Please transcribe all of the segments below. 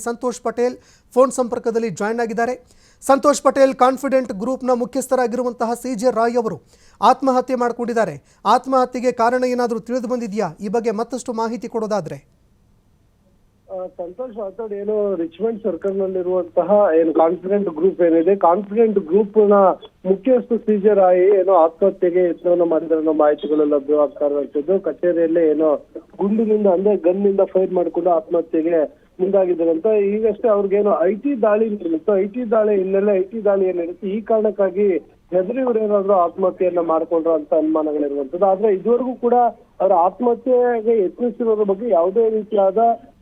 Santosh Patel phone ಸಂಪರ್ಕದಲ್ಲಿ join ಆಗಿದ್ದಾರೆ. Santosh Patel confident ಗ್ರೂಪ್ನ ಮುಖ್ಯಸ್ಥರಾಗಿರುವಂತಹ ಸಿ ಜೆ ರಾಯ್ ಅವರು ಆತ್ಮಹತ್ಯೆ ಮಾಡಿಕೊಂಡಿದ್ದಾರೆ. ಆತ್ಮಹತ್ಯೆಗೆ ಕಾರಣ ಏನಾದರೂ ತಿಳಿದು ಬಂದಿದೆಯಾ? ಈ ಬಗ್ಗೆ ಮತ್ತಷ್ಟು ಮಾಹಿತಿ ಕೊಡೋದಾದ್ರೆ. ಸಂತೋಷ್ ಮಾತಾಡಿ, ಏನು ರಿಚ್ಮೆಂಟ್ ಸರ್ಕಲ್ ನಲ್ಲಿರುವಂತಹ ಏನು ಕಾನ್ಫಿಡೆಂಟ್ ಗ್ರೂಪ್ ಏನಿದೆ, ಕಾನ್ಫಿಡೆಂಟ್ ಗ್ರೂಪ್ನ ಮುಖ್ಯಸ್ಥ ಸಿ ಜೆ ರಾಯ್ ಏನೋ ಆತ್ಮಹತ್ಯೆಗೆ ಯತ್ನವನ್ನು ಮಾಡಿದ್ರೆ ಅನ್ನೋ ಮಾಹಿತಿಗಳು ಲಭ್ಯವಾಗ್ತಾ ಇರುವಂತದ್ದು ಕಚೇರಿಯಲ್ಲೇ ಏನೋ ಗುಂಡಿನಿಂದ, ಅಂದ್ರೆ ಗನ್ನಿಂದ ಫೈರ್ ಮಾಡಿಕೊಂಡು ಆತ್ಮಹತ್ಯೆಗೆ ಮುಂದಾಗಿದ್ದಾರೆ ಅಂತ ಈಗಷ್ಟೇ ಅವ್ರಿಗೇನು ಐ ಟಿ ದಾಳಿ ನಡೆಯುತ್ತೋ ಐ ಟಿ ದಾಳಿ ಇಲ್ಲೆಲ್ಲ ಐ ಟಿ ದಾಳಿ ಏನಿರುತ್ತೆ, ಈ ಕಾರಣಕ್ಕಾಗಿ ಹೆದರಿ ಇವ್ರೇನಾದ್ರೂ ಆತ್ಮಹತ್ಯೆಯನ್ನ ಮಾಡ್ಕೊಂಡ್ರು ಅಂತ ಅನುಮಾನಗಳಿರುವಂತದ್ದು ಆದ್ರೆ ಇದುವರೆಗೂ ಕೂಡ ಅವರ ಆತ್ಮಹತ್ಯೆಗೆ ಯತ್ನಿಸಿರೋದ್ರ ಬಗ್ಗೆ ಯಾವುದೇ ರೀತಿಯಾದ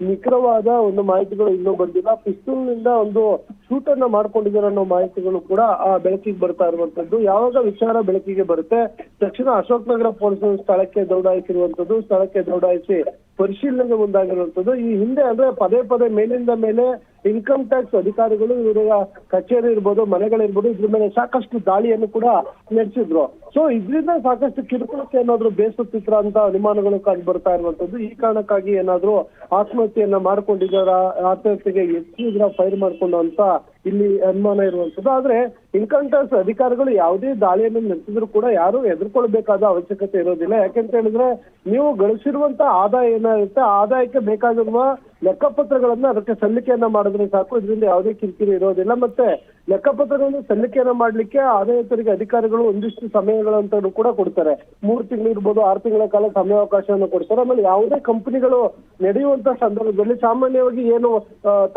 ನಿಖರವಾದ ಒಂದು ಮಾಹಿತಿಗಳು ಇನ್ನೂ ಬಂದಿಲ್ಲ. ಪಿಸ್ತೂಲ್ನಿಂದ ಒಂದು ಶೂಟ್ ಅನ್ನ ಮಾಡ್ಕೊಂಡಿದ್ದಾರೆ ಅನ್ನೋ ಮಾಹಿತಿಗಳು ಕೂಡ ಆ ಬೆಳಕಿಗೆ ಬರ್ತಾ ಇರುವಂತದ್ದು ಯಾವಾಗ ವಿಚಾರ ಬೆಳಕಿಗೆ ಬರುತ್ತೆ, ತಕ್ಷಣ ಅಶೋಕ್ ನಗರ ಪೊಲೀಸರು ಸ್ಥಳಕ್ಕೆ ದೌಡಾಯಿಸಿರುವಂತದ್ದು ಸ್ಥಳಕ್ಕೆ ದೌಡಾಯಿಸಿ ಪರಿಶೀಲನೆಗೆ ಮುಂದಾಗಿರುವಂತದ್ದು. ಈ ಹಿಂದೆ ಅಂದ್ರೆ ಪದೇ ಪದೇ ಮೇಲಿಂದ ಮೇಲೆ ಇನ್ಕಮ್ ಟ್ಯಾಕ್ಸ್ ಅಧಿಕಾರಿಗಳು ಇವರ ಕಚೇರಿ ಇರ್ಬೋದು ಮನೆಗಳಿರ್ಬೋದು ಇದ್ರ ಮೇಲೆ ಸಾಕಷ್ಟು ದಾಳಿಯನ್ನು ಕೂಡ ನಡೆಸಿದ್ರು. ಸೊ ಇದರಿಂದ ಸಾಕಷ್ಟು ಕಿರುಕುಳಕ್ಕೆ ಏನಾದ್ರು ಬೇಸುತ್ತಿದ್ರ ಅಂತ ಅನುಮಾನಗಳು ಕಂಡು ಬರ್ತಾ ಇರುವಂತದ್ದು ಈ ಕಾರಣಕ್ಕಾಗಿ ಏನಾದ್ರು ಆತ್ಮಹತ್ಯೆಯನ್ನ ಮಾಡ್ಕೊಂಡಿದ್ದಾರ, ಆತ್ಮಹತ್ಯೆಗೆ ಹೆಚ್ಚಿದ್ರ ಫೈರ್ ಮಾಡ್ಕೊಂಡು ಅಂತ ಇಲ್ಲಿ ಅನುಮಾನ ಇರುವಂತದ್ದು ಆದ್ರೆ, ಇನ್ಕಮ್ ಟ್ಯಾಕ್ಸ್ ಅಧಿಕಾರಿಗಳು ಯಾವುದೇ ದಾಳಿಯನ್ನು ನಡೆಸಿದ್ರು ಕೂಡ ಯಾರು ಎದುರ್ಕೊಳ್ಬೇಕಾದ ಅವಶ್ಯಕತೆ ಇರೋದಿಲ್ಲ. ಯಾಕೆಂತ ಹೇಳಿದ್ರೆ, ನೀವು ಗಳಿಸಿರುವಂತ ಆದಾಯ ಏನಾಗುತ್ತೆ ಆದಾಯಕ್ಕೆ ಬೇಕಾಗಿರುವ ಲೆಕ್ಕಪತ್ರಗಳನ್ನ ಅದಕ್ಕೆ ಸಲ್ಲಿಕೆಯನ್ನ ಮಾಡಿದ್ರೆ ಸಾಕು, ಇದರಿಂದ ಯಾವುದೇ ಕಿರಿಕಿರಿ ಇರೋದಿಲ್ಲ. ಮತ್ತೆ ಲೆಕ್ಕಪತ್ರಗಳನ್ನು ಸಲ್ಲಿಕೆಯನ್ನ ಮಾಡ್ಲಿಕ್ಕೆ ಆದಾಯ ತೆರಿಗೆ ಅಧಿಕಾರಿಗಳು ಒಂದಿಷ್ಟು ಸಮಯಗಳಂತ ಕೂಡ ಕೊಡ್ತಾರೆ. ಮೂರು ತಿಂಗಳು ಇರ್ಬೋದು, ಆರು ತಿಂಗಳ ಕಾಲ ಸಮಯಾವಕಾಶವನ್ನು ಕೊಡ್ತಾರೆ. ಆಮೇಲೆ ಯಾವುದೇ ಕಂಪನಿಗಳು ನಡೆಯುವಂತ ಸಂದರ್ಭದಲ್ಲಿ ಸಾಮಾನ್ಯವಾಗಿ ಏನು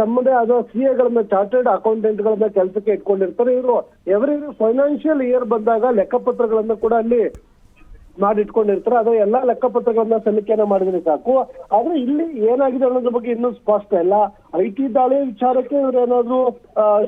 ತಮ್ಮದೇ ಆದ ಸಿ ಎಗಳನ್ನ ಚಾರ್ಟರ್ಡ್ ಅಕೌಂಟೆಂಟ್ ಗಳನ್ನ ಕೆಲಸಕ್ಕೆ ಇಟ್ಕೊಂಡಿರ್ತಾರೆ. ಇವರು, ಎವ್ರಿ ಫೈನಾನ್ಷಿಯಲ್ ಇಯರ್ ಬಂದಾಗ ಲೆಕ್ಕಪತ್ರಗಳನ್ನ ಕೂಡ ಅಲ್ಲಿ ಮಾಡಿಟ್ಕೊಂಡಿರ್ತಾರೆ. ಅದೇ ಎಲ್ಲಾ ಲೆಕ್ಕಪತ್ರಗಳನ್ನ ಸಲ್ಲಿಕೆಯನ್ನ ಮಾಡಿದ್ರೆ ಸಾಕು. ಆದ್ರೆ ಇಲ್ಲಿ ಏನಾಗಿದೆ ಅನ್ನೋದ್ರ ಬಗ್ಗೆ ಇನ್ನೂ ಸ್ಪಷ್ಟ ಇಲ್ಲ. ಐಟಿ ದಾಳಿ ವಿಚಾರಕ್ಕೆ ಇವ್ರೇನಾದ್ರು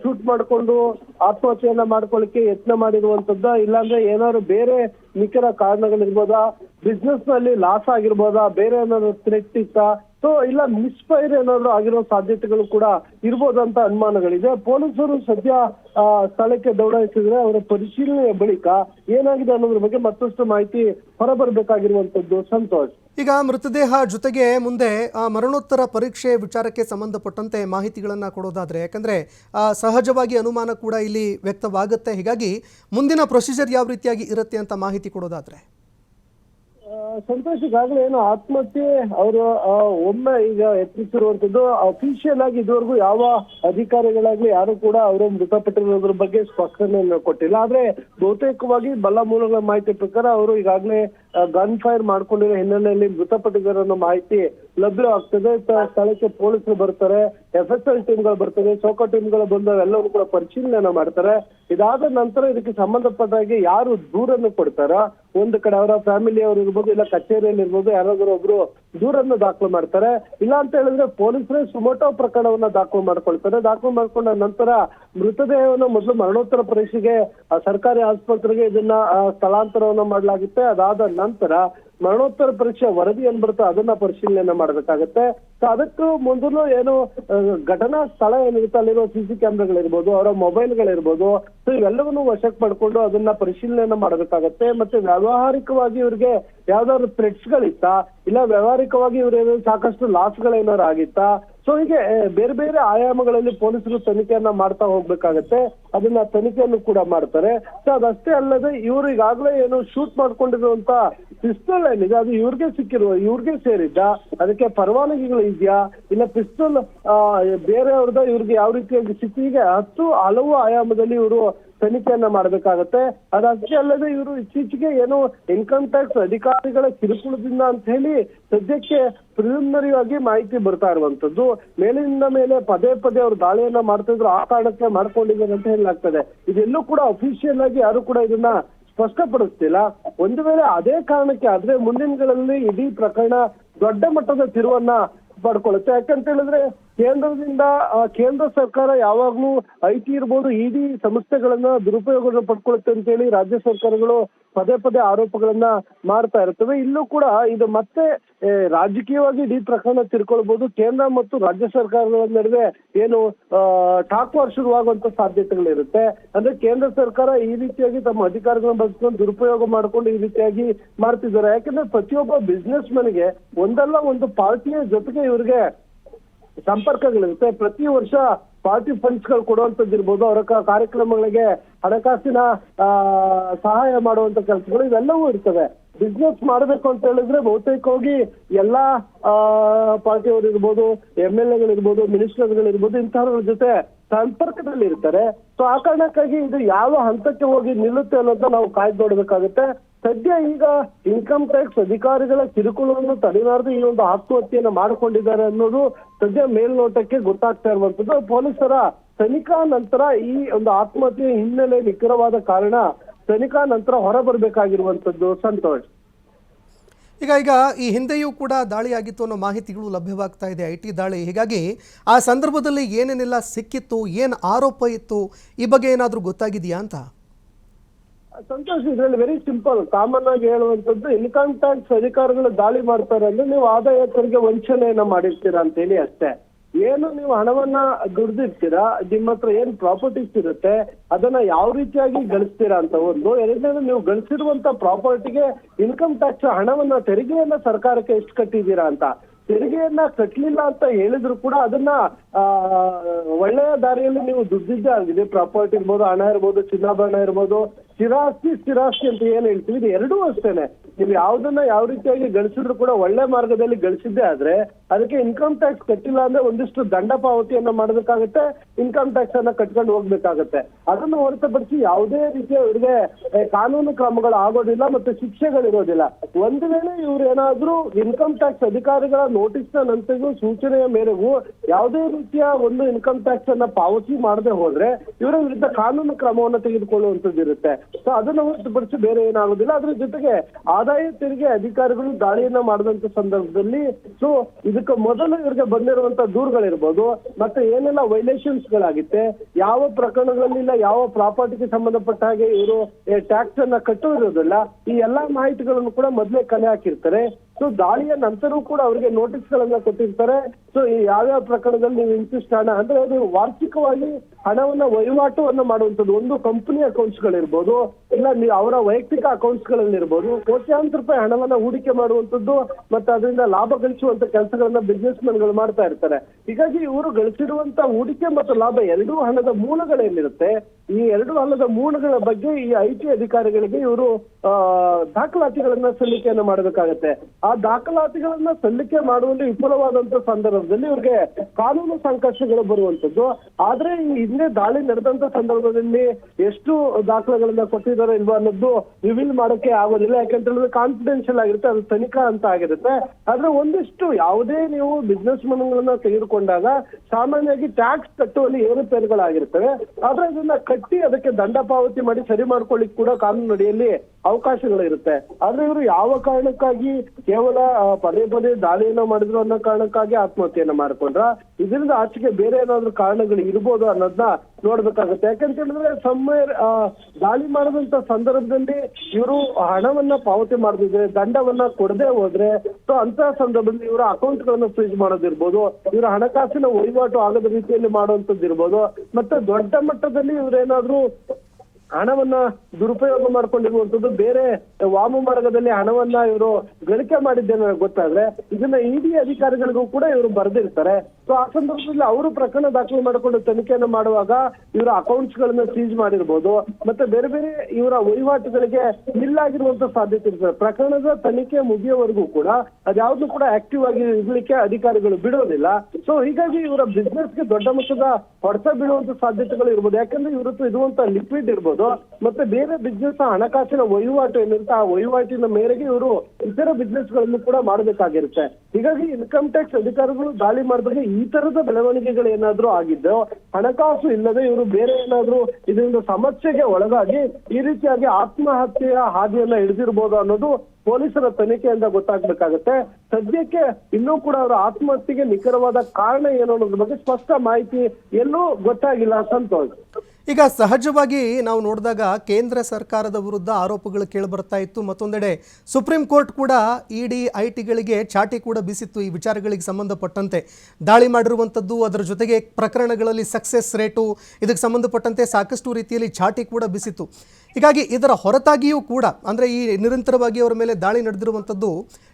ಶೂಟ್ ಮಾಡ್ಕೊಂಡು ಆತ್ಮಹತ್ಯೆಯನ್ನ ಮಾಡ್ಕೊಳ್ಳಿಕ್ಕೆ ಯತ್ನ ಮಾಡಿರುವಂತದ್ದ ಇಲ್ಲಾಂದ್ರೆ ಏನಾದ್ರು ಬೇರೆ ನಿಖರ ಕಾರಣಗಳಿರ್ಬೋದಾ? ಬಿಸ್ನೆಸ್ನಲ್ಲಿ ಲಾಸ್ ಆಗಿರ್ಬೋದಾ? ಬೇರೆ ಏನಾದ್ರು ಥ್ರೆಟ್ ಇತ್ತಾ? ಸೊ ಇಲ್ಲ ಮಿಸ್ಫೈರ್ ಏನಾದ್ರು ಆಗಿರೋ ಸಾಧ್ಯತೆಗಳು ಕೂಡ ಇರ್ಬೋದಂತ ಅನುಮಾನಗಳಿದೆ. ಪೊಲೀಸರು ಸದ್ಯ ಸ್ಥಳಕ್ಕೆ ದೌಡಾಯಿಸಿದ್ರೆ ಅವರ ಪರಿಶೀಲನೆಯ ಬಳಿಕ ಏನಾಗಿದೆ ಅನ್ನೋದ್ರ ಬಗ್ಗೆ ಮತ್ತಷ್ಟು ಮಾಹಿತಿ ಹೊರಬರಬೇಕಾಗಿರುವಂತದ್ದು ಸಂತೋಷ್. ಈಗ ಮೃತದೇಹ ಜೊತೆಗೆ ಮುಂದೆ ಆ, ಮರಣೋತ್ತರ ಪರೀಕ್ಷೆ ವಿಚಾರಕ್ಕೆ ಸಂಬಂಧಪಟ್ಟಂತೆ ಮಾಹಿತಿಗಳನ್ನು ಕೊಡೋದಾದ್ರೆ ಯಾಕಂದ್ರೆ ಸಹಜವಾಗಿ ಅನುಮಾನ ಕೂಡ ಇಲ್ಲಿ ವ್ಯಕ್ತವಾಗುತ್ತೆ. ಹೀಗಾಗಿ ಮುಂದಿನ ಪ್ರೊಸೀಜರ್ ಯಾವ ರೀತಿಯಾಗಿ ಇರುತ್ತೆ ಅಂತ ಮಾಹಿತಿ ಕೊಡೋದಾದ್ರೆ. ಸಂತೋಷ್ ಈಗಾಗಲೇ ಏನು ಆತ್ಮಹತ್ಯೆ, ಅವರು ಒಮ್ಮೆ ಈಗ ಯತ್ನಿಸಿರುವಂತದ್ದು ಅಫಿಷಿಯಲ್ ಆಗಿ ಇದುವರೆಗೂ ಯಾವ ಅಧಿಕಾರಿಗಳಾಗ್ಲಿ ಯಾರು ಕೂಡ ಅವರು ಮೃತಪಟ್ಟಿರೋದ್ರ ಬಗ್ಗೆ ಸ್ಪಷ್ಟನೆ ಕೊಟ್ಟಿಲ್ಲ. ಆದ್ರೆ ಬಹುತೇಕವಾಗಿ ಬಲ್ಲ ಮೂಲಗಳ ಮಾಹಿತಿ ಪ್ರಕಾರ ಅವರು ಈಗಾಗಲೇ ಗನ್ ಫೈರ್ ಮಾಡ್ಕೊಂಡಿರೋ ಹಿನ್ನೆಲೆಯಲ್ಲಿ ಮೃತಪಟ್ಟಿದ್ದಾರೆ ಮಾಹಿತಿ ಲಭ್ಯವಾಗ್ತದೆ ಆಗ್ತದೆ. ಸ್ಥಳಕ್ಕೆ ಪೊಲೀಸರು ಬರ್ತಾರೆ ಎಫ್ ಎಸ್ ಎಲ್ ಟೀಮ್ಗಳು ಬರ್ತದೆ ಚೌಕ ಟೀಮ್ಗಳು ಬಂದು ಎಲ್ಲರೂ ಕೂಡ ಪರಿಶೀಲನೆ ಮಾಡ್ತಾರೆ. ಇದಾದ ನಂತರ ಇದಕ್ಕೆ ಸಂಬಂಧಪಟ್ಟ ಹಾಗೆ ಯಾರು ದೂರನ್ನು ಕೊಡ್ತಾರೋ, ಒಂದು ಕಡೆ ಅವರ ಫ್ಯಾಮಿಲಿ ಅವರು ಇರ್ಬೋದು, ಇಲ್ಲ ಕಚೇರಿಯಲ್ಲಿ ಇರ್ಬೋದು, ಯಾರಾದ್ರೂ ಒಬ್ರು ದೂರನ್ನು ದಾಖಲು ಮಾಡ್ತಾರೆ. ಇಲ್ಲ ಅಂತ ಹೇಳಿದ್ರೆ ಪೊಲೀಸರೇ ಸುಮೋಟೋ ಪ್ರಕರಣವನ್ನ ದಾಖಲು ಮಾಡ್ಕೊಳ್ತಾರೆ. ದಾಖಲು ಮಾಡ್ಕೊಂಡ ನಂತರ ಮೃತದೇಹವನ್ನು ಮೊದಲು ಮರಣೋತ್ತರ ಪರೀಕ್ಷೆಗೆ ಸರ್ಕಾರಿ ಆಸ್ಪತ್ರೆಗೆ ಇದನ್ನ ಸ್ಥಳಾಂತರವನ್ನ ಮಾಡಲಾಗುತ್ತೆ. ಅದಾದ ನಂತರ ಮರಣೋತ್ತರ ಪರೀಕ್ಷೆ ವರದಿ ಏನ್ ಬರುತ್ತೆ ಅದನ್ನ ಪರಿಶೀಲನೆ ಮಾಡಬೇಕಾಗತ್ತೆ. ಸೊ ಅದಕ್ಕೂ ಮೊದಲು ಏನು ಘಟನಾ ಸ್ಥಳ ಏನಿರುತ್ತೆ ಅಲ್ಲಿರೋ ಸಿ ಸಿ ಕ್ಯಾಮ್ರಾಗಳಿರ್ಬೋದು, ಅವರ ಮೊಬೈಲ್ಗಳಿರ್ಬೋದು, ಸೊ ಇವೆಲ್ಲವನ್ನು ವಶಕ್ಕೆ ಪಡ್ಕೊಂಡು ಅದನ್ನ ಪರಿಶೀಲನೆ ಮಾಡಬೇಕಾಗತ್ತೆ. ಮತ್ತೆ ವ್ಯಾವಹಾರಿಕವಾಗಿ ಇವ್ರಿಗೆ ಯಾವ್ದಾದ್ರು ಥ್ರೆಟ್ಸ್ ಗಳಿತ್ತಾ ಇಲ್ಲ ವ್ಯಾವಹಾರಿಕವಾಗಿ ಇವ್ರ ಸಾಕಷ್ಟು ಲಾಸ್ಗಳೇನಾದ್ರು ಆಗಿತ್ತಾ, ಸೊ ಹೀಗೆ ಬೇರೆ ಬೇರೆ ಆಯಾಮಗಳಲ್ಲಿ ಪೊಲೀಸರು ತನಿಖೆಯನ್ನ ಮಾಡ್ತಾ ಹೋಗ್ಬೇಕಾಗತ್ತೆ. ಅದನ್ನ ತನಿಖೆಯನ್ನು ಕೂಡ ಮಾಡ್ತಾರೆ. ಸೊ ಅದಷ್ಟೇ ಅಲ್ಲದೆ ಇವರು ಈಗಾಗಲೇ ಏನು ಶೂಟ್ ಮಾಡ್ಕೊಂಡಿರುವಂತ ಪಿಸ್ತೂಲ್ ಏನಿದೆ ಅದು ಇವ್ರಿಗೆ ಸಿಕ್ಕಿರುವ, ಇವ್ರಿಗೆ ಸೇರಿದ್ದ, ಅದಕ್ಕೆ ಪರವಾನಗಿಗಳು ಇದೆಯಾ? ಇಲ್ಲ ಪಿಸ್ತೂಲ್ ಬೇರೆಯವ್ರದ ಇವ್ರಿಗೆ ಯಾವ ರೀತಿಯಾಗಿ ಸಿಕ್ಕಿ? ಹೀಗೆ ಹತ್ತು ಹಲವು ಆಯಾಮದಲ್ಲಿ ಇವರು ತನಿಖೆಯನ್ನ ಮಾಡಬೇಕಾಗತ್ತೆ. ಅದಷ್ಟೇ ಅಲ್ಲದೆ ಇವರು ಇತ್ತೀಚೆಗೆ ಏನು ಇನ್ಕಮ್ ಟ್ಯಾಕ್ಸ್ ಅಧಿಕಾರಿಗಳ ಕಿರುಕುಳದಿಂದ ಅಂತ ಹೇಳಿ ಸದ್ಯಕ್ಕೆ ಪ್ರಿಲಿಮಿನರಿ ಆಗಿ ಮಾಹಿತಿ ಬರ್ತಾ ಇರುವಂತದ್ದು ಮೇಲಿಂದ ಮೇಲೆ ಪದೇ ಪದೇ ಅವರು ದಾಳಿಯನ್ನ ಮಾಡ್ತಿದ್ರು, ಆ ಕಾರಣಕ್ಕೆ ಮಾಡ್ಕೊಂಡಿದ್ದಾರೆ ಅಂತ ಹೇಳಲಾಗ್ತದೆ. ಇದೆಲ್ಲೂ ಕೂಡ ಅಫಿಷಿಯಲ್ ಆಗಿ ಯಾರು ಕೂಡ ಇದನ್ನ ಸ್ಪಷ್ಟಪಡಿಸ್ತಿಲ್ಲ. ಒಂದು ವೇಳೆ ಅದೇ ಕಾರಣಕ್ಕೆ ಆದ್ರೆ ಮುಂದಿನಗಳಲ್ಲಿ ಇಡೀ ಪ್ರಕರಣ ದೊಡ್ಡ ಮಟ್ಟದ ತಿರುವನ್ನ ಪಡ್ಕೊಳ್ಳುತ್ತೆ. ಯಾಕಂತ ಹೇಳಿದ್ರೆ ಕೇಂದ್ರದಿಂದ ಕೇಂದ್ರ ಸರ್ಕಾರ ಯಾವಾಗ್ಲೂ ಐ ಟಿ ಇರ್ಬೋದು, ಇಡಿ ಸಂಸ್ಥೆಗಳನ್ನ ದುರುಪಯೋಗ ಪಡ್ಕೊಳ್ಳುತ್ತೆ ಅಂತ ಹೇಳಿ ರಾಜ್ಯ ಸರ್ಕಾರಗಳು ಪದೇ ಪದೇ ಆರೋಪಗಳನ್ನ ಮಾಡ್ತಾ ಇರ್ತವೆ ಇಲ್ಲೂ ಕೂಡ ಇದು ಮತ್ತೆ ರಾಜಕೀಯವಾಗಿ ಇಡೀ ಪ್ರಕರಣ ತಿರ್ಕೊಳ್ಬಹುದು ಕೇಂದ್ರ ಮತ್ತು ರಾಜ್ಯ ಸರ್ಕಾರಗಳ ನಡುವೆ ಏನು ಟಾಕ್ ವಾರ್ ಶುರುವಾಗುವಂತ ಸಾಧ್ಯತೆಗಳಿರುತ್ತೆ. ಅಂದ್ರೆ ಕೇಂದ್ರ ಸರ್ಕಾರ ಈ ರೀತಿಯಾಗಿ ತಮ್ಮ ಅಧಿಕಾರಗಳನ್ನ ಬಳಸ್ಕೊಂಡು ದುರುಪಯೋಗ ಮಾಡ್ಕೊಂಡು ಈ ರೀತಿಯಾಗಿ ಮಾಡ್ತಿದ್ದಾರೆ. ಯಾಕಂದ್ರೆ ಪ್ರತಿಯೊಬ್ಬ ಬಿಸ್ನೆಸ್ ಮನ್ಗೆ ಒಂದಲ್ಲ ಒಂದು ಪಾರ್ಟಿಯ ಜೊತೆಗೆ ಇವ್ರಿಗೆ ಸಂಪರ್ಕಗಳಿರುತ್ತೆ. ಪ್ರತಿ ವರ್ಷ ಪಾರ್ಟಿ ಫಂಡ್ಸ್ಗಳು ಕೊಡುವಂತದ್ದಿರ್ಬೋದು ಅವರ ಕಾರ್ಯಕ್ರಮಗಳಿಗೆ ಹಣಕಾಸಿನ ಸಹಾಯ ಮಾಡುವಂತ ಕೆಲಸಗಳು ಇವೆಲ್ಲವೂ ಇರ್ತವೆ. ಬಿಸ್ನೆಸ್ ಮಾಡಬೇಕು ಅಂತ ಹೇಳಿದ್ರೆ ಬಹುತೇಕವಾಗಿ ಎಲ್ಲಾ ಪಾರ್ಟಿಯವರು ಇರ್ಬೋದು ಎಂ ಎಲ್ ಎಗಳಿರ್ಬೋದು ಮಿನಿಸ್ಟರ್ಗಳಿರ್ಬೋದು ಇಂತಹವ್ರ ಜೊತೆ ಸಂಪರ್ಕದಲ್ಲಿ ಇರ್ತಾರೆ. ಸೊ ಆ ಕಾರಣಕ್ಕಾಗಿ ಇದು ಯಾವ ಹಂತಕ್ಕೆ ಹೋಗಿ ನಿಲ್ಲುತ್ತೆ ಅನ್ನೋದನ್ನ ನಾವು ಕಾಯ್ದು ನೋಡ್ಬೇಕಾಗುತ್ತೆ. ಸದ್ಯ ಈಗ ಇನ್ಕಮ್ ಟ್ಯಾಕ್ಸ್ ಅಧಿಕಾರಿಗಳ ಕಿರುಕುಳವನ್ನು ತಡೆಲಾರದೆ ಈ ಒಂದು ಆತ್ಮಹತ್ಯೆಯನ್ನು ಮಾಡಿಕೊಂಡಿದ್ದಾರೆ ಅನ್ನೋದು ಸದ್ಯ ಮೇಲ್ನೋಟಕ್ಕೆ ಗೊತ್ತಾಗ್ತಾ ಇರುವಂತದ್ದು ಪೊಲೀಸರ ತನಿಖಾ ನಂತರ ಈ ಒಂದು ಆತ್ಮಹತ್ಯೆ ಹಿನ್ನೆಲೆ ನಿಖರವಾದ ಕಾರಣ ತನಿಖಾ ನಂತರ ಹೊರ ಬರ್ಬೇಕಾಗಿರುವಂತದ್ದು ಸಂತೋಷ್. ಈಗ ಈಗ ಈ ಹಿಂದೆಯೂ ಕೂಡ ದಾಳಿಯಾಗಿತ್ತು ಅನ್ನೋ ಮಾಹಿತಿಗಳು ಲಭ್ಯವಾಗ್ತಾ ಇದೆ. ಐ ಟಿ ದಾಳಿ. ಹೀಗಾಗಿ ಆ ಸಂದರ್ಭದಲ್ಲಿ ಏನೇನೆಲ್ಲ ಸಿಕ್ಕಿತ್ತು, ಏನು ಆರೋಪ ಇತ್ತು, ಈ ಬಗ್ಗೆ ಏನಾದರೂ ಗೊತ್ತಾಗಿದೆಯಾ ಅಂತ? ಸಂತೋಷ್ ಇದರಲ್ಲಿ ವೆರಿ ಸಿಂಪಲ್ ಕಾಮನ್ ಆಗಿ ಹೇಳುವಂತದ್ದು ಇನ್ಕಮ್ ಟ್ಯಾಕ್ಸ್ ಅಧಿಕಾರಿಗಳು ದಾಳಿ ಮಾಡ್ತಾರೆ ಅಂದ್ರೆ ನೀವು ಆದಾಯ ತೆರಿಗೆ ವಂಚನೆಯನ್ನ ಮಾಡಿರ್ತೀರಾ ಅಂತ ಹೇಳಿ ಅಷ್ಟೇ. ಏನು ನೀವು ಹಣವನ್ನ ದುಡ್ದಿರ್ತೀರಾ, ನಿಮ್ಮ ಹತ್ರ ಏನ್ ಪ್ರಾಪರ್ಟೀಸ್ ಇರುತ್ತೆ, ಅದನ್ನ ಯಾವ ರೀತಿಯಾಗಿ ಗಳಿಸ್ತೀರಾ ಅಂತ ಒಂದು. ಎರಡನೇದು ನೀವು ಗಳಿಸಿರುವಂತ ಪ್ರಾಪರ್ಟಿಗೆ ಇನ್ಕಮ್ ಟ್ಯಾಕ್ಸ್ ಹಣವನ್ನ, ತೆರಿಗೆಯನ್ನ ಸರ್ಕಾರಕ್ಕೆ ಎಷ್ಟು ಕಟ್ಟಿದ್ದೀರಾ ಅಂತ. ತೆರಿಗೆಯನ್ನ ಕಟ್ಟಲಿಲ್ಲ ಅಂತ ಹೇಳಿದ್ರು ಕೂಡ ಅದನ್ನ ಒಳ್ಳೆಯ ದಾರಿಯಲ್ಲಿ ನೀವು ದುಡ್ಡಿದ್ದೇ ಆಗಿದೆ. ಪ್ರಾಪರ್ಟಿ ಇರ್ಬೋದು, ಹಣ ಇರ್ಬೋದು, ಚಿನ್ನಾಭರಣ ಇರ್ಬೋದು ಸ್ಥಿರಾಸ್ತಿ ಸ್ಥಿರಾಸ್ತಿ ಅಂತ ಏನ್ ಹೇಳ್ತೀವಿ? ಇದು ಎರಡೂ ಅಷ್ಟೇನೆ. ನೀವು ಯಾವ್ದನ್ನ ಯಾವ ರೀತಿಯಾಗಿ ಗಳಿಸಿದ್ರು ಕೂಡ ಒಳ್ಳೆ ಮಾರ್ಗದಲ್ಲಿ ಗಳಿಸಿದ್ದೆ ಆದ್ರೆ ಅದಕ್ಕೆ ಇನ್ಕಮ್ ಟ್ಯಾಕ್ಸ್ ಕಟ್ಟಿಲ್ಲ ಅಂದ್ರೆ ಒಂದಿಷ್ಟು ದಂಡ ಪಾವತಿಯನ್ನ ಮಾಡಬೇಕಾಗುತ್ತೆ ಇನ್ಕಮ್ ಟ್ಯಾಕ್ಸ್ ಅನ್ನ ಕಟ್ಕೊಂಡು ಹೋಗ್ಬೇಕಾಗತ್ತೆ. ಅದನ್ನು ಹೊರತುಪಡಿಸಿ ಯಾವುದೇ ರೀತಿಯ ಇವರಿಗೆ ಕಾನೂನು ಕ್ರಮಗಳು ಆಗೋದಿಲ್ಲ ಮತ್ತೆ ಶಿಕ್ಷೆಗಳಿರೋದಿಲ್ಲ ಒಂದು ವೇಳೆ ಇವ್ರು ಇನ್ಕಮ್ ಟ್ಯಾಕ್ಸ್ ಅಧಿಕಾರಿಗಳ ನೋಟಿಸ್ನ ನಂತರಗೂ ಸೂಚನೆಯ ಮೇರೆಗೂ ಯಾವುದೇ ರೀತಿಯ ಒಂದು ಇನ್ಕಮ್ ಟ್ಯಾಕ್ಸ್ ಅನ್ನ ಪಾವತಿ ಮಾಡದೆ ಹೋದ್ರೆ ಇವರ ವಿರುದ್ಧ ಕಾನೂನು ಕ್ರಮವನ್ನು ತೆಗೆದುಕೊಳ್ಳುವಂತದ್ದು ಇರುತ್ತೆ ಸೊ ಅದನ್ನು ಹೊರತುಪಡಿಸಿ ಬೇರೆ ಏನಾಗೋದಿಲ್ಲ. ಅದ್ರ ಜೊತೆಗೆ ಆದಾಯ ತೆರಿಗೆ ಅಧಿಕಾರಿಗಳು ದಾಳಿಯನ್ನ ಮಾಡಿದಂತ ಸಂದರ್ಭದಲ್ಲಿ ಸೊ ಇದಕ್ಕೆ ಮೊದಲು ಇವರಿಗೆ ಬಂದಿರುವಂತ ದೂರುಗಳಿರ್ಬೋದು, ಮತ್ತೆ ಏನೆಲ್ಲ ವೈಲೇಷನ್ಸ್ ಗಳಾಗಿತ್ತೆ, ಯಾವ ಪ್ರಕರಣಗಳಲ್ಲಿಲ್ಲ, ಯಾವ ಪ್ರಾಪರ್ಟಿಗೆ ಸಂಬಂಧಪಟ್ಟ ಹಾಗೆ ಇವರು ಟ್ಯಾಕ್ಸ್ ಅನ್ನ ಕಟ್ಟುವುದಿಲ್ಲ ಈ ಎಲ್ಲಾ ಮಾಹಿತಿಗಳನ್ನು ಕೂಡ ಮೊದಲೇ ಕಲೆ ಹಾಕಿರ್ತಾರೆ. ಸೊ ದಾಳಿಯ ನಂತರವೂ ಕೂಡ ಅವರಿಗೆ ನೋಟಿಸ್ ಗಳನ್ನ ಕೊಟ್ಟಿರ್ತಾರೆ. ಸೊ ಈ ಯಾವ್ಯಾವ ಪ್ರಕರಣದಲ್ಲಿ ನೀವು ಇಂತಿಷ್ಟು ಹಣ ಅಂದ್ರೆ ಅದು ವಾರ್ಷಿಕವಾಗಿ ಹಣವನ್ನ ವಹಿವಾಟುವನ್ನ ಮಾಡುವಂತದ್ದು ಒಂದು ಕಂಪನಿ ಅಕೌಂಟ್ಸ್ ಗಳಿರ್ಬೋದು ಇಲ್ಲ ಅವರ ವೈಯಕ್ತಿಕ ಅಕೌಂಟ್ಸ್ ಗಳಲ್ಲಿರ್ಬೋದು ಕೋಟ್ಯಾಂತರ ರೂಪಾಯಿ ಹಣವನ್ನ ಹೂಡಿಕೆ ಮಾಡುವಂತದ್ದು ಮತ್ತೆ ಅದರಿಂದ ಲಾಭ ಗಳಿಸುವಂತ ಕೆಲಸಗಳನ್ನ ಬಿಸ್ನೆಸ್ಗಳು ಮಾಡ್ತಾ ಇರ್ತಾರೆ. ಹೀಗಾಗಿ ಇವರು ಗಳಿಸಿರುವಂತ ಹೂಡಿಕೆ ಮತ್ತು ಲಾಭ ಎರಡೂ ಹಣದ ಮೂಲಗಳೇನಿರುತ್ತೆ ಈ ಎರಡು ಹಣದ ಮೂಲಗಳ ಬಗ್ಗೆ ಈ ಐಟಿ ಅಧಿಕಾರಿಗಳಿಗೆ ಇವರು ದಾಖಲಾತಿಗಳನ್ನ ಸಲ್ಲಿಕೆಯನ್ನು ಮಾಡಬೇಕಾಗತ್ತೆ. ಆ ದಾಖಲಾತಿಗಳನ್ನ ಸಲ್ಲಿಕೆ ಮಾಡುವಲ್ಲಿ ವಿಫಲವಾದಂತ ಸಂದರ್ಭದಲ್ಲಿ ಇವ್ರಿಗೆ ಕಾನೂನು ಸಂಕಷ್ಟಗಳು ಬರುವಂತದ್ದು. ಆದ್ರೆ ಹಿಂದೆ ದಾಳಿ ನಡೆದಂತ ಸಂದರ್ಭದಲ್ಲಿ ಎಷ್ಟು ದಾಖಲೆಗಳನ್ನ ಕೊಟ್ಟಿದ್ದಾರೆ ಇಲ್ವಾ ಅನ್ನೋದು ರಿವೀಲ್ ಮಾಡೋಕೆ ಆಗೋದಿಲ್ಲ. ಯಾಕಂತ ಹೇಳಿದ್ರೆ ಕಾನ್ಫಿಡೆನ್ಷಿಯಲ್ ಆಗಿರುತ್ತೆ, ಅದು ತನಿಖಾ ಅಂತ ಆಗಿರುತ್ತೆ. ಆದ್ರೆ ಒಂದಿಷ್ಟು ಯಾವುದೇ ನೀವು ಬಿಸ್ನೆಸ್ ಮನ್ಗಳನ್ನ ತೆಗೆದುಕೊಂಡಾಗ ಸಾಮಾನ್ಯವಾಗಿ ಟ್ಯಾಕ್ಸ್ ಕಟ್ಟುವಲ್ಲಿ ಏರುಪೇರುಗಳಾಗಿರ್ತವೆ ಆದ್ರೆ ಇದನ್ನ ಕಟ್ಟಿ ಅದಕ್ಕೆ ದಂಡ ಪಾವತಿ ಮಾಡಿ ಸರಿ ಮಾಡ್ಕೊಳ್ಳಿಕ್ ಕೂಡ ಕಾನೂನು ಅಡಿಯಲ್ಲಿ ಅವಕಾಶಗಳಿರುತ್ತೆ. ಆದ್ರೆ ಇವರು ಯಾವ ಕಾರಣಕ್ಕಾಗಿ ಕೇವಲ ಪದೇ ಪದೇ ದಾಳಿಯನ್ನ ಮಾಡಿದ್ರು ಅನ್ನೋ ಕಾರಣಕ್ಕಾಗಿ ಆತ್ಮಹತ್ಯೆಯನ್ನ ಮಾಡ್ಕೊಂಡ್ರ? ಇದರಿಂದ ಆಚೆಗೆ ಬೇರೆ ಏನಾದ್ರು ಕಾರಣಗಳು ಇರ್ಬೋದು ಅನ್ನೋದನ್ನ ನೋಡ್ಬೇಕಾಗುತ್ತೆ. ಯಾಕಂತ ಹೇಳಿದ್ರೆ ಸಮ್ವೇರ್ ದಾಳಿ ಮಾಡಿದಂತ ಸಂದರ್ಭದಲ್ಲಿ ಇವರು ಹಣವನ್ನ ಪಾವತಿ ಮಾಡದಿದ್ರೆ ದಂಡವನ್ನ ಕೊಡದೆ ಹೋದ್ರೆ, ಸೊ ಅಂತ ಸಂದರ್ಭದಲ್ಲಿ ಇವರ ಅಕೌಂಟ್ ಗಳನ್ನ ಫ್ರೀಜ್ ಮಾಡೋದಿರ್ಬೋದು, ಇವರ ಹಣಕಾಸಿನ ವಹಿವಾಟು ಆಗದ ರೀತಿಯಲ್ಲಿ ಮಾಡುವಂತದ್ದು ಇರ್ಬೋದು ಮತ್ತೆ ದೊಡ್ಡ ಮಟ್ಟದಲ್ಲಿ ಇವ್ರೇನಾದ್ರೂ ಹಣವನ್ನ ದುರುಪಯೋಗ ಮಾಡ್ಕೊಂಡಿರುವಂತದ್ದು ಬೇರೆ ವಾಮ ಮಾರ್ಗದಲ್ಲಿ ಹಣವನ್ನ ಇವರು ಗಳಿಕೆ ಮಾಡಿದ್ದೇನೆ ಗೊತ್ತಾದ್ರೆ. ಇದನ್ನ ಇಡಿ ಅಧಿಕಾರಿಗಳಿಗೂ ಕೂಡ ಇವರು ಬರೆದಿರ್ತಾರೆ. ಸೊ ಆ ಸಂದರ್ಭದಲ್ಲಿ ಅವರು ಪ್ರಕರಣ ದಾಖಲು ಮಾಡಿಕೊಂಡು ತನಿಖೆಯನ್ನು ಮಾಡುವಾಗ ಇವರ ಅಕೌಂಟ್ಸ್ ಗಳನ್ನ ಸೀಜ್ ಮಾಡಿರ್ಬೋದು. ಮತ್ತೆ ಬೇರೆ ಬೇರೆ ಇವರ ವಹಿವಾಟುಗಳಿಗೆ ಆಗಿರುವಂತ ಸಾಧ್ಯತೆ ಇರ್ತದೆ. ಪ್ರಕರಣದ ತನಿಖೆ ಮುಗಿಯೋವರೆಗೂ ಕೂಡ ಅದ್ಯಾವ್ದು ಕೂಡ ಆಕ್ಟಿವ್ ಆಗಿ ಇರ್ಲಿಕ್ಕೆ ಅಧಿಕಾರಿಗಳು ಬಿಡೋದಿಲ್ಲ. ಸೊ ಹೀಗಾಗಿ ಇವರ ಬಿಸ್ನೆಸ್ಗೆ ದೊಡ್ಡ ಮಟ್ಟದ ಹೊಡೆತ ಬೀಳುವಂತ ಸಾಧ್ಯತೆಗಳು ಇರ್ಬೋದು. ಯಾಕಂದ್ರೆ ಇವ್ರ ಹತ್ರ ಇರುವಂತ ಲಿಕ್ವಿಡ್ ಇರ್ಬೋದು. ಮತ್ತೆ ಬೇರೆ ಬಿಸ್ನೆಸ್ ಹಣಕಾಸಿನ ವಹಿವಾಟು ಏನಿರುತ್ತೆ ಆ ವಹಿವಾಟಿನ ಮೇರೆಗೆ ಇವರು ಇತರ ಬಿಸ್ನೆಸ್ಗಳನ್ನು ಕೂಡ ಮಾಡಬೇಕಾಗಿರುತ್ತೆ. ಹೀಗಾಗಿ ಇನ್ಕಮ್ ಟ್ಯಾಕ್ಸ್ ಅಧಿಕಾರಿಗಳು ದಾಳಿ ಮಾಡಿದಾಗ ಈ ತರದ ಬೆಳವಣಿಗೆಗಳು ಏನಾದ್ರೂ ಆಗಿದ್ದು, ಹಣಕಾಸು ಇಲ್ಲದೆ ಇವರು ಬೇರೆ ಏನಾದ್ರೂ ಇದರಿಂದ ಸಮಸ್ಯೆಗೆ ಒಳಗಾಗಿ ಈ ರೀತಿಯಾಗಿ ಆತ್ಮಹತ್ಯೆಯ ಹಾದಿಯನ್ನ ಹಿಡಿದಿರ್ಬೋದು ಅನ್ನೋದು ಪೊಲೀಸರ ತನಿಖೆಯಿಂದ ಗೊತ್ತಾಗ್ಬೇಕಾಗತ್ತೆ. ಸದ್ಯಕ್ಕೆ ಇನ್ನೂ ಕೂಡ ಅವರ ಆತ್ಮಹತ್ಯೆಗೆ ನಿಖರವಾದ ಕಾರಣ ಏನು ಅನ್ನೋದ್ರ ಬಗ್ಗೆ ಸ್ಪಷ್ಟ ಮಾಹಿತಿ ಎಲ್ಲೂ ಗೊತ್ತಾಗಿಲ್ಲ ಸಂತೋಷ್. ಈಗ ಸಹಜವಾಗಿ ನಾವು ನೋಡಿದಾಗ ಕೇಂದ್ರ ಸರ್ಕಾರದ ವಿರುದ್ಧ ಆರೋಪಗಳು ಕೇಳಿಬರ್ತಾ ಇತ್ತು. ಮತ್ತೊಂದೆಡೆ ಸುಪ್ರೀಂ ಕೋರ್ಟ್ ಕೂಡ ಇಡಿ ಐ ಟಿಗಳಿಗೆ ಚಾಟಿ ಕೂಡ ಬೀಸಿತ್ತು ಈ ವಿಚಾರಗಳಿಗೆ ಸಂಬಂಧಪಟ್ಟಂತೆ. ದಾಳಿ ಮಾಡಿರುವಂಥದ್ದು ಅದರ ಜೊತೆಗೆ ಪ್ರಕರಣಗಳಲ್ಲಿ ಸಕ್ಸೆಸ್ ರೇಟು ಇದಕ್ಕೆ ಸಂಬಂಧಪಟ್ಟಂತೆ ಸಾಕಷ್ಟು ರೀತಿಯಲ್ಲಿ ಚಾಟಿ ಕೂಡ ಬೀಸಿತ್ತು. ಹೀಗಾಗಿ ಇದರ ಹೊರತಾಗಿಯೂ ಕೂಡ, ಅಂದರೆ ಈ ನಿರಂತರವಾಗಿ ಅವರ ಮೇಲೆ ದಾಳಿ ನಡೆದಿರುವಂಥದ್ದು,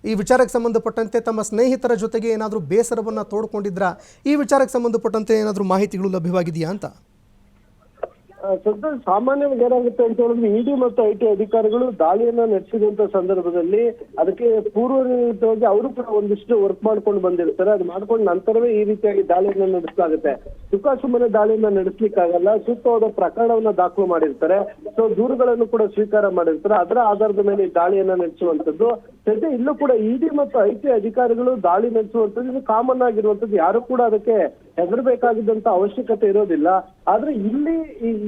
ಈ ವಿಚಾರಕ್ಕೆ ಸಂಬಂಧಪಟ್ಟಂತೆ ತಮ್ಮ ಸ್ನೇಹಿತರ ಜೊತೆಗೆ ಏನಾದರೂ ಬೇಸರವನ್ನು ತೋಡ್ಕೊಂಡಿದ್ರ? ಈ ವಿಚಾರಕ್ಕೆ ಸಂಬಂಧಪಟ್ಟಂತೆ ಏನಾದರೂ ಮಾಹಿತಿಗಳು ಲಭ್ಯವಾಗಿದೆಯಾ ಅಂತ? ಸಂತೋಷ್ ಸಾಮಾನ್ಯವಾಗಿ ಏನಾಗುತ್ತೆ ಅಂತ ಹೇಳಿದ್ರೆ ಇಡಿ ಮತ್ತು ಐ ಟಿ ಅಧಿಕಾರಿಗಳು ದಾಳಿಯನ್ನ ನಡೆಸಿದಂತ ಸಂದರ್ಭದಲ್ಲಿ ಅದಕ್ಕೆ ಪೂರ್ವನಿಯುಕ್ತವಾಗಿ ಅವರು ಕೂಡ ಒಂದಿಷ್ಟು ವರ್ಕ್ ಮಾಡ್ಕೊಂಡು ಬಂದಿರ್ತಾರೆ. ಅದು ಮಾಡ್ಕೊಂಡು ನಂತರವೇ ಈ ರೀತಿಯಾಗಿ ದಾಳಿಯನ್ನ ನಡೆಸಲಾಗುತ್ತೆ. ಸುಖ ಸುಮ್ಮನೆ ದಾಳಿಯನ್ನ ನಡೆಸ್ಲಿಕ್ಕಾಗಲ್ಲ. ಸೂಕ್ತವಾದ ಪ್ರಕರಣವನ್ನ ದಾಖಲು ಮಾಡಿರ್ತಾರೆ. ಸೊ ದೂರುಗಳನ್ನು ಕೂಡ ಸ್ವೀಕಾರ ಮಾಡಿರ್ತಾರೆ. ಅದರ ಆಧಾರದ ಮೇಲೆ ದಾಳಿಯನ್ನ ನಡೆಸುವಂತದ್ದು ಸದ್ಯ ಇಲ್ಲೂ ಕೂಡ ಇಡಿ ಮತ್ತು ಐ ಟಿ ಅಧಿಕಾರಿಗಳು ದಾಳಿ ನಡೆಸುವಂತದ್ದು ಇದು ಕಾಮನ್ ಆಗಿರುವಂತದ್ದು ಯಾರು ಕೂಡ ಅದಕ್ಕೆ ಹೆದರ್ಬೇಕಾಗಿದ್ದಂತ ಅವಶ್ಯಕತೆ ಇರೋದಿಲ್ಲ. ಆದ್ರೆ ಇಲ್ಲಿ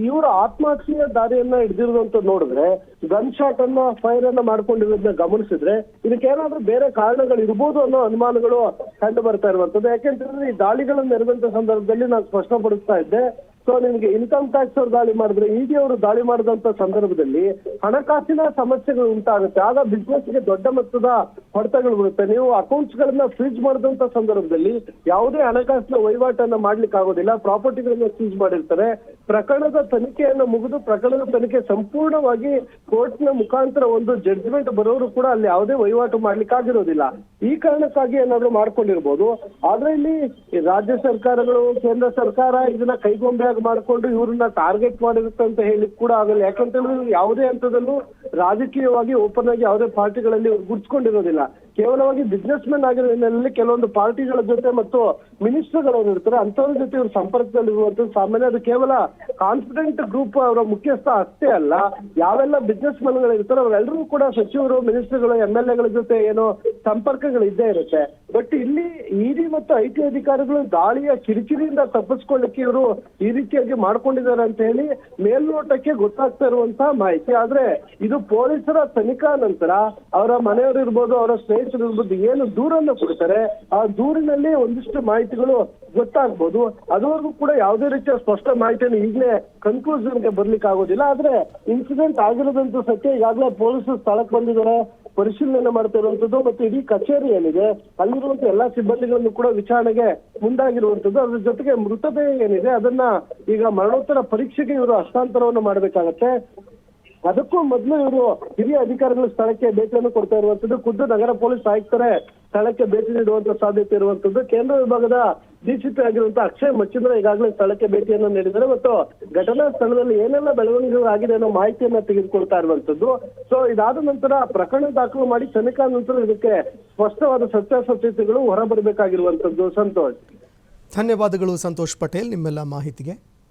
ಇವರು ಆತ್ಮಹತ್ಯೆಯ ದಾರಿಯನ್ನ ಹಿಡಿದಿರುವಂತ ನೋಡಿದ್ರೆ ಗನ್ ಶಾಟ್ ಅನ್ನ ಫೈರ್ ಅನ್ನ ಮಾಡ್ಕೊಂಡಿರೋದನ್ನ ಗಮನಿಸಿದ್ರೆ, ಇದಕ್ಕೆ ಏನಾದ್ರೂ ಬೇರೆ ಕಾರಣಗಳು ಇರ್ಬೋದು ಅನ್ನೋ ಅನುಮಾನಗಳು ಕಂಡು ಬರ್ತಾ ಇರುವಂತದ್ದು. ಯಾಕೆಂತಂದ್ರೆ ಈ ದಾಳಿಗಳನ್ನು ನೆರವಂತ ಸಂದರ್ಭದಲ್ಲಿ ನಾನು ಸ್ಪಷ್ಟಪಡಿಸ್ತಾ ಇದ್ದೆ ಸೊ ನಿಮ್ಗೆ ಇನ್ಕಮ್ ಟ್ಯಾಕ್ಸ್ ಅವ್ರು ದಾಳಿ ಮಾಡಿದ್ರೆ ಇಡಿ ಅವರು ದಾಳಿ ಮಾಡಿದಂತ ಸಂದರ್ಭದಲ್ಲಿ ಹಣಕಾಸಿನ ಸಮಸ್ಯೆಗಳು ಉಂಟಾಗುತ್ತೆ. ಆಗ ಬಿಸ್ನೆಸ್ಗೆ ದೊಡ್ಡ ಮೊತ್ತದ ಹೊಡೆತಗಳು ಬರುತ್ತೆ ನೀವು ಅಕೌಂಟ್ಸ್ ಗಳನ್ನ ಫ್ರೀಜ್ ಮಾಡಿದಂತ ಸಂದರ್ಭದಲ್ಲಿ ಯಾವುದೇ ಹಣಕಾಸಿನ ವಹಿವಾಟನ್ನ ಮಾಡ್ಲಿಕ್ಕೆ ಆಗೋದಿಲ್ಲ ಪ್ರಾಪರ್ಟಿಗಳನ್ನ ಸೀಜ್ ಮಾಡಿರ್ತಾರೆ. ಪ್ರಕರಣದ ತನಿಖೆಯನ್ನು ಮುಗಿದು ಪ್ರಕರಣದ ತನಿಖೆ ಸಂಪೂರ್ಣವಾಗಿ ಕೋರ್ಟ್ನ ಮುಖಾಂತರ ಒಂದು ಜಡ್ಜ್ಮೆಂಟ್ ಬರೋರು ಕೂಡ ಅಲ್ಲಿ ಯಾವುದೇ ವಹಿವಾಟು ಮಾಡ್ಲಿಕ್ಕೆ ಆಗಿರೋದಿಲ್ಲ. ಈ ಕಾರಣಕ್ಕಾಗಿ ಏನಾದ್ರು ಮಾಡ್ಕೊಂಡಿರ್ಬೋದು. ಆದ್ರೆ ಇಲ್ಲಿ ರಾಜ್ಯ ಸರ್ಕಾರಗಳು, ಕೇಂದ್ರ ಸರ್ಕಾರ ಇದನ್ನ ಕೈಗೊಂಬೆಯಾಗಿ ಮಾಡ್ಕೊಂಡು ಇವ್ರನ್ನ ಟಾರ್ಗೆಟ್ ಮಾಡಿರುತ್ತೆ ಅಂತ ಹೇಳಿಕ್ ಕೂಡ ಆಗಲ್ಲ. ಯಾಕಂತ ಯಾವುದೇ ಹಂತದಲ್ಲೂ ರಾಜಕೀಯವಾಗಿ ಓಪನ್ ಆಗಿ ಯಾವುದೇ ಪಾರ್ಟಿಗಳಲ್ಲಿ ಗುರ್ಸ್ಕೊಂಡಿರೋದಿಲ್ಲ ಕೇವಲವಾಗಿ ಬಿಸ್ನೆಸ್ ಮೆನ್ ಆಗಿರೋ ಹಿನ್ನೆಲೆಯಲ್ಲಿ ಕೆಲವೊಂದು ಪಾರ್ಟಿಗಳ ಜೊತೆ ಮತ್ತು ಮಿನಿಸ್ಟರ್ಗಳು ಇರ್ತಾರೆ ಅಂತವ್ರ ಜೊತೆ ಇವ್ರ ಸಂಪರ್ಕದಲ್ಲಿ ಇರುವಂತದ್ದು ಸಾಮಾನ್ಯ. ಅದು ಕೇವಲ ಕಾನ್ಫಿಡೆಂಟ್ ಗ್ರೂಪ್ ಅವರ ಮುಖ್ಯಸ್ಥ ಅಷ್ಟೇ ಅಲ್ಲ, ಯಾವೆಲ್ಲ ಬಿಸ್ನೆಸ್ಗಳು ಇರ್ತಾರೆ ಅವರೆಲ್ಲರೂ ಕೂಡ ಸಚಿವರು ಮಿನಿಸ್ಟರ್ಗಳು ಎಂ ಎಲ್ ಎಗಳ ಜೊತೆ ಏನೋ ಸಂಪರ್ಕಗಳು ಇದ್ದೇ ಇರುತ್ತೆ. ಬಟ್ ಇಲ್ಲಿ ಇಡಿ ಮತ್ತು ಐ ಅಧಿಕಾರಿಗಳು ದಾಳಿಯ ಕಿರಿಕಿರಿಯಿಂದ ತಪ್ಪಿಸ್ಕೊಳ್ಳಿಕ್ಕೆ ಇವರು ಈ ರೀತಿಯಾಗಿ ಮಾಡ್ಕೊಂಡಿದ್ದಾರೆ ಅಂತ ಹೇಳಿ ಮೇಲ್ನೋಟಕ್ಕೆ ಗೊತ್ತಾಗ್ತಾ ಇರುವಂತಹ ಮಾಹಿತಿ. ಆದ್ರೆ ಇದು ಪೊಲೀಸರ ತನಿಖಾ ನಂತರ ಅವರ ಮನೆಯವರು ಇರ್ಬೋದು, ಅವರ ಸ್ನೇಹಿತರು ಇರ್ಬೋದು ಏನು ದೂರನ್ನು ಕೊಡ್ತಾರೆ, ಆ ದೂರಿನಲ್ಲಿ ಒಂದಿಷ್ಟು ಮಾಹಿತಿಗಳು ಗೊತ್ತಾಗ್ಬೋದು. ಅದುವರೆಗೂ ಕೂಡ ಯಾವುದೇ ರೀತಿಯ ಸ್ಪಷ್ಟ ಮಾಹಿತಿಯನ್ನು ಈಗಲೇ ಕನ್ಕ್ಲೂಷನ್ಗೆ ಬರ್ಲಿಕ್ಕೆ ಆಗೋದಿಲ್ಲ ಆದ್ರೆ ಇನ್ಸಿಡೆಂಟ್ ಆಗಿರೋದಂತ ಸತ್ಯ. ಈಗಾಗಲೇ ಪೊಲೀಸರು ಸ್ಥಳಕ್ಕೆ ಬಂದಿದ್ದಾರೆ, ಪರಿಶೀಲನೆ ಮಾಡ್ತಾ ಇರುವಂತದ್ದು ಮತ್ತು ಇಡೀ ಕಚೇರಿ ಏನಿದೆ ಅಲ್ಲಿರುವಂತ ಎಲ್ಲಾ ಸಿಬ್ಬಂದಿಗಳನ್ನು ಕೂಡ ವಿಚಾರಣೆಗೆ ಮುಂದಾಗಿರುವಂತದ್ದು ಅದ್ರ ಜೊತೆಗೆ ಮೃತದೇಹ ಏನಿದೆ, ಅದನ್ನ ಈಗ ಮರಣೋತ್ತರ ಪರೀಕ್ಷೆಗೆ ಇವರು ಹಸ್ತಾಂತರವನ್ನು ಮಾಡಬೇಕಾಗತ್ತೆ. ಅದಕ್ಕೂ ಮೊದಲು ಇವರು ಹಿರಿಯ ಅಧಿಕಾರಿಗಳು ಸ್ಥಳಕ್ಕೆ ಭೇಟಿಯನ್ನು ಕೊಡ್ತಾ ಇರುವಂತದ್ದು, ಖುದ್ದು ನಗರ ಪೊಲೀಸ್ ಆಯುಕ್ತರೇ ಸ್ಥಳಕ್ಕೆ ಭೇಟಿ ನೀಡುವಂತ ಸಾಧ್ಯತೆ ಇರುವಂತದ್ದು. ಕೇಂದ್ರ ವಿಭಾಗದ ಡಿಸಿಪಿ ಆಗಿರುವಂತಹ ಅಕ್ಷಯ್ ಮಚ್ಚಿಂದ್ರ ಈಗಾಗಲೇ ಸ್ಥಳಕ್ಕೆ ಭೇಟಿಯನ್ನು ನೀಡಿದ್ದಾರೆ. ಮತ್ತು ಘಟನಾ ಸ್ಥಳದಲ್ಲಿ ಏನೆಲ್ಲ ಬೆಳವಣಿಗೆಗಳು ಆಗಿದೆ ಅನ್ನೋ ಮಾಹಿತಿಯನ್ನ ತೆಗೆದುಕೊಳ್ತಾ ಇರುವಂತದ್ದು. ಸೊ ಇದಾದ ನಂತರ ಪ್ರಕರಣ ದಾಖಲು ಮಾಡಿ ತನಿಖಾ ನಂತರ ಇದಕ್ಕೆ ಸ್ಪಷ್ಟವಾದ ಸತ್ಯಾಸತ್ಯತೆಗಳು ಹೊರಬರಬೇಕಾಗಿರುವಂತದ್ದು. ಸಂತೋಷ್. ಧನ್ಯವಾದಗಳು ಸಂತೋಷ್ ಪಟೇಲ್, ನಿಮ್ಮೆಲ್ಲ ಮಾಹಿತಿಗೆ.